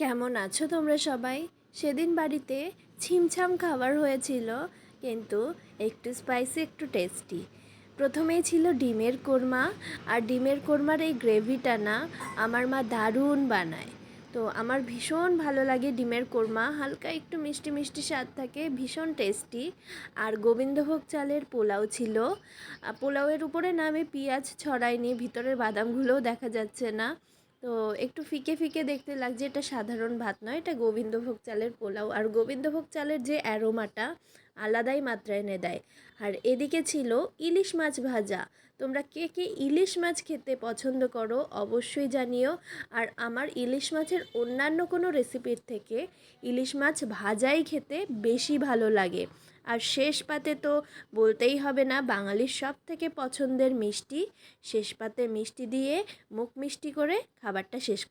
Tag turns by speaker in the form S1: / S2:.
S1: কেমন আছো তোমরা সবাই? সেদিন বাড়িতে ছিমছাম খাবার হয়েছিল, কিন্তু একটু স্পাইসি একটু টেস্টি প্রথমেই ছিল ডিমের কোরমা, আর ডিমের কোরমার এই গ্রেভিটা না আমার মা দারুণ বানায়। তো আমার ভীষণ ভালো লাগে ডিমের কোরমা, হালকা একটু মিষ্টি মিষ্টি স্বাদ থাকে, ভীষণ টেস্টি আর গোবিন্দভোগ চালের পোলাও ছিল। পোলাওয়ের উপরে না আমি পেঁয়াজ ছড়াইনি ভিতরের বাদামগুলোও দেখা যাচ্ছে না। তো একটু ফিকে ফিকে দেখতে লাগছে এটা সাধারণ ভাত নয়, এটা গোবিন্দভোগ চালের পোলাও। আর গোবিন্দভোগ চালের যে অ্যারোমাটা আলাদাই মাত্রায় এনে দেয়। আর এদিকে ছিল ইলিশ মাছ ভাজা। তোমরা কে কে ইলিশ মাছ খেতে পছন্দ করো অবশ্যই জানিও। আর আমার ইলিশ মাছের অন্যান্য কোনো রেসিপির থেকে ইলিশ মাছ ভাজাই খেতে বেশি ভালো লাগে। আর শেষ পাতে তো বলতেই হবে না, বাঙালির সব থেকে পছন্দের মিষ্টি। শেষ পাতে মিষ্টি দিয়ে মুখ মিষ্টি করে খাবারটা শেষ